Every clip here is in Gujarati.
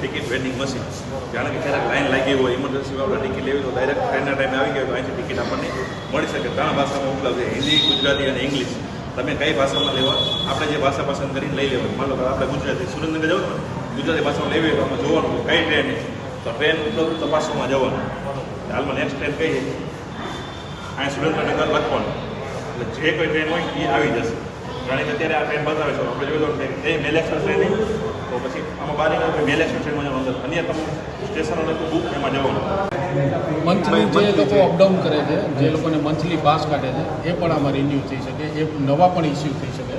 Ticket vending machine. જાણે કે ક્યારેક લાઈન લાગી હોય ઇમરજન્સી આપણે ટિકિટ લેવી તો ડાયરેક્ટ ટ્રેનના ટાઈમે આવી ગયો તો અહીંથી ટિકિટ આપણને મળી શકે. ત્રણ ભાષામાં ઉપલબ્ધ છે હિન્દી, ગુજરાતી અને ઇંગ્લિશ. તમે કઈ ભાષામાં લેવા? આપણે જે ભાષા પસંદ કરીને લઈ લેવાની. માનો કે આપણે ગુજરાતી. સુરેન્દ્રનગર જવું ગુજરાતી ભાષામાં લેવી તો આપણે જોવાનું કઈ ટ્રેન તો ટ્રેન ઉપલબ્ધ તપાસવામાં જવાનું. હાલમાં નેક્સ્ટ ટ્રેન કઈ છે? અહીંયા સુરેન્દ્રનગર લખવાનું એટલે જે કોઈ ટ્રેન હોય એ આવી જશે. જાણે કે અત્યારે આ ટ્રેન બતાવે છે. આપણે લો કે એ મેલેક્સર ટ્રેન પછી આમાં આપણે મેલ એક્સપ્રેસ ટ્રેનમાં જવાનું. અંદર અન્ય તમે સ્ટેશનો લખું બુક એમાં જવાનું. મંથલી જે લોકો અપડાઉન કરે છે, જે લોકોને મંથલી પાસ કાઢે છે, એ પણ આમાં રિન્યૂ થઈ શકે, એ નવા પણ ઇસ્યુ થઈ શકે.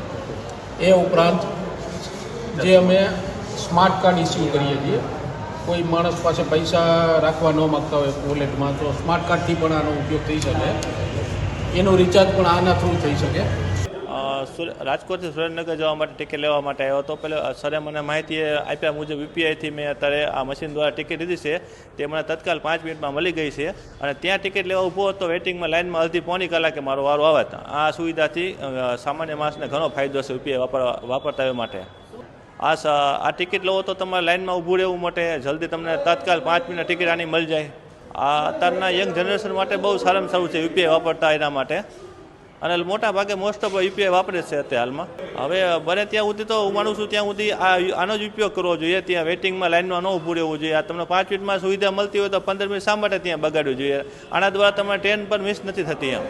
એ ઉપરાંત જે અમે સ્માર્ટ કાર્ડ ઇસ્યુ કરીએ છીએ, કોઈ માણસ પાસે પૈસા રાખવા ન માગતા હોય વોલેટમાં તો સ્માર્ટ કાર્ડથી પણ આનો ઉપયોગ થઈ શકે. એનું રિચાર્જ પણ આના થ્રુ થઈ શકે. રાજકોટથી સુરેન્દ્રનગર જવા માટે ટિકિટ લેવા માટે આવ્યો હતો. પહેલાં સરે મને માહિતી આપ્યા મુજબ યુપીઆઈથી મેં અત્યારે આ મશીન દ્વારા ટિકિટ લીધી છે. તે મને તત્કાલ પાંચ મિનિટમાં મળી ગઈ છે અને ત્યાં ટિકિટ લેવા ઊભો હતો. વેટિંગમાં લાઇનમાં અડધી પોણી કલાકે મારો વારો આવે આ સુવિધાથી સામાન્ય માણસને ઘણો ફાયદો છે યુપીઆઈ વાપરવા, વાપરતા એ માટે. આ આ ટિકિટ લો તો તમારે લાઇનમાં ઊભું રહેવું માટે જલ્દી તમને તત્કાલ પાંચ મિનિટ ટિકિટ આની મળી જાય. આ અત્યારના યંગ જનરેશન માટે બહુ સારામાં સારું છે યુપીઆઈ વાપરતા એના માટે. અને મોટા ભાગે મોસ્ટ ઓફ યુપીઆઈ વાપરે છે અત્યારે હાલમાં. હવે બને ત્યાં સુધી તો હું માનું છું ત્યાં સુધી આનો જ ઉપયોગ કરવો જોઈએ. ત્યાં વેટિંગમાં લાઇનમાં ન ઊભું રહેવું જોઈએ. આ તમને પાંચ મિનિટમાં સુવિધા મળતી હોય તો પંદર મિનિટ શા માટે ત્યાં બગાડવું જોઈએ? આના દ્વારા તમારે ટ્રેન પણ મિસ નથી થતી એમ.